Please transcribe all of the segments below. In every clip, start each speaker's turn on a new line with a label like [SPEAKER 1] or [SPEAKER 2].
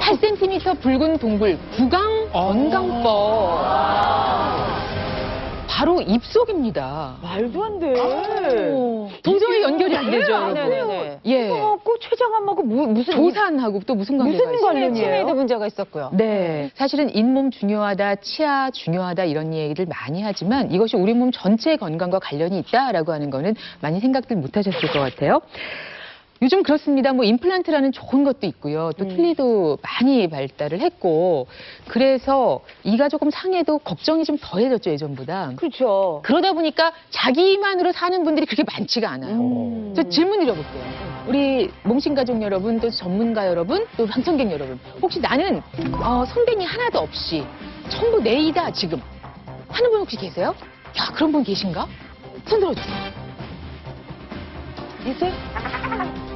[SPEAKER 1] 8cm 붉은 동굴 구강 건강법. 바로 입속입니다.
[SPEAKER 2] 말도 안 돼.
[SPEAKER 1] 도저히 연결이 안 되죠, 여러분.
[SPEAKER 2] 네네네.
[SPEAKER 1] 예.
[SPEAKER 2] 하고 췌장암하고 무, 무슨
[SPEAKER 1] 조산하고 또 무슨 관계가
[SPEAKER 2] 무슨
[SPEAKER 1] 있어요?
[SPEAKER 2] 관련이에요? 치매에도 문제가 있었고요.
[SPEAKER 1] 네. 사실은 잇몸 중요하다, 치아 중요하다 이런 얘기를 많이 하지만 이것이 우리 몸 전체 건강과 관련이 있다라고 하는 거는 많이 생각들 못 하셨을 것 같아요. 요즘 그렇습니다. 뭐 임플란트라는 좋은 것도 있고요. 또 틀니도 많이 발달을 했고 그래서 이가 조금 상해도 걱정이 좀 덜해졌죠 예전보다.
[SPEAKER 2] 그렇죠.
[SPEAKER 1] 그러다 보니까 자기만으로 사는 분들이 그렇게 많지가 않아요.
[SPEAKER 2] 음.
[SPEAKER 1] 저 질문 드려볼게요. 우리 몸신 가족 여러분, 또 전문가 여러분, 또 방청객 여러분. 혹시 나는 어, 선배님 하나도 없이 전부 내이다 지금 하는 분 혹시 계세요? 야 그런 분 계신가? 손 들어주세요.
[SPEAKER 2] 있어요?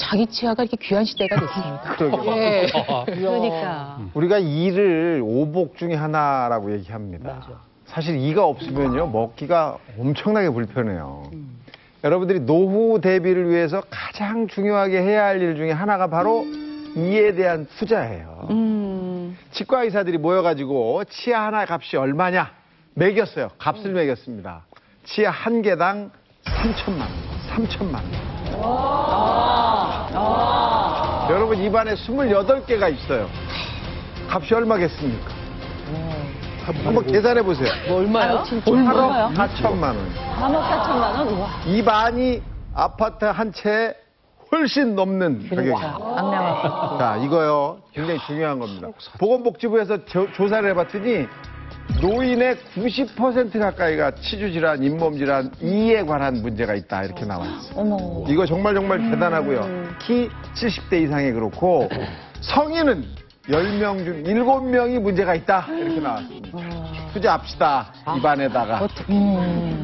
[SPEAKER 1] 자기 치아가 이렇게 귀한 시대가 됐습니다.
[SPEAKER 3] 그러게요.
[SPEAKER 1] 예.
[SPEAKER 2] 그러니까.
[SPEAKER 3] 우리가 이를 오복 중에 하나라고 얘기합니다. 사실 이가 없으면요 먹기가 엄청나게 불편해요. 여러분들이 노후 대비를 위해서 가장 중요하게 해야 할 일 중에 하나가 바로 이에 대한 투자예요.
[SPEAKER 2] 음.
[SPEAKER 3] 치과 의사들이 모여가지고 치아 하나 값이 얼마냐 매겼어요. 값을 매겼습니다. 치아 한 개당 3천만 원, 3천만 원. 여러분 입안에 28개가 있어요. 값이 얼마겠습니까? 한번 계산해 보세요.
[SPEAKER 2] 얼마요? 진짜
[SPEAKER 3] 8억 4천만 원.
[SPEAKER 2] 3억 4천만 원? 우와.
[SPEAKER 3] 입안이 아파트 한 채에 훨씬 넘는 가격입니다.
[SPEAKER 2] 악명을.
[SPEAKER 3] 자, 이거요. 굉장히 중요한 겁니다. 보건복지부에서 조, 조사를 해봤더니 노인의 90% 가까이가 치주질환, 잇몸질환, 이에 관한 문제가 있다. 이렇게 나와있어요.
[SPEAKER 2] 어머.
[SPEAKER 3] 이거 정말 정말 대단하고요. 키 70대 이상이 그렇고 성인은 10명 중 7명이 문제가 있다. 이렇게 나왔습니다. 투자합시다. 입안에다가.
[SPEAKER 2] 음.